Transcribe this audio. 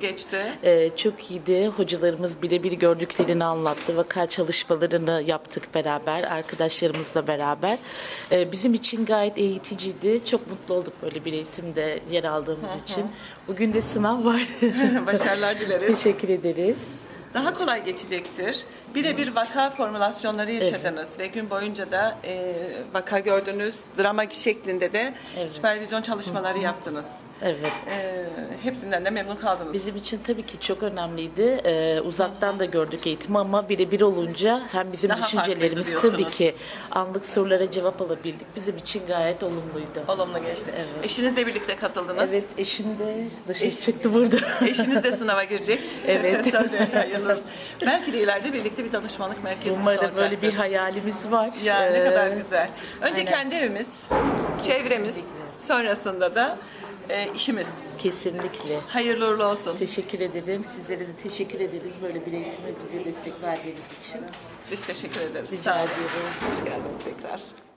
geçti? Ee, çok iyiydi. Hocalarımız birebir gördüklerini anlattı. Vaka çalışmalarını yaptık beraber, arkadaşlarımızla beraber. Ee, bizim için gayet eğiticiydi. Çok mutlu olduk böyle bir eğitimde yer aldığımız için. Bugün de sınav var. Başarılar dileriz. Teşekkür ederiz. Daha kolay geçecektir. Birebir vaka formülasyonları yaşadınız ve gün boyunca da e, vaka gördünüz. Drama şeklinde de Evet. süpervizyon çalışmaları yaptınız. Evet. E, hepsinden de memnun kaldınız. Bizim için tabii ki çok önemliydi. Ee, uzaktan da gördük eğitimi ama birebir olunca hem bizim Daha düşüncelerimiz tabii ki anlık sorulara cevap alabildik. Bizim için gayet olumluydu. Olumlu geçti. Evet. Eşinizle birlikte katıldınız. Evet, eşim de dışarı çıktı burada. Eşiniz de sınava girecek. Evet. Olsun. Belki de ileride birlikte bir danışmanlık merkeziniz Umarım olacaktır. böyle bir hayalimiz var. Ya ne Ee, kadar güzel. Önce aynen. kendi evimiz, çevremiz, sonrasında da e, işimiz. Kesinlikle. Hayırlı uğurlu olsun. Teşekkür ederim. Sizlere de teşekkür ederiz böyle bir eğitime bize destek verdiğiniz için. Biz teşekkür ederiz. Rica Sağ olun. ediyorum. Hoş geldiniz tekrar.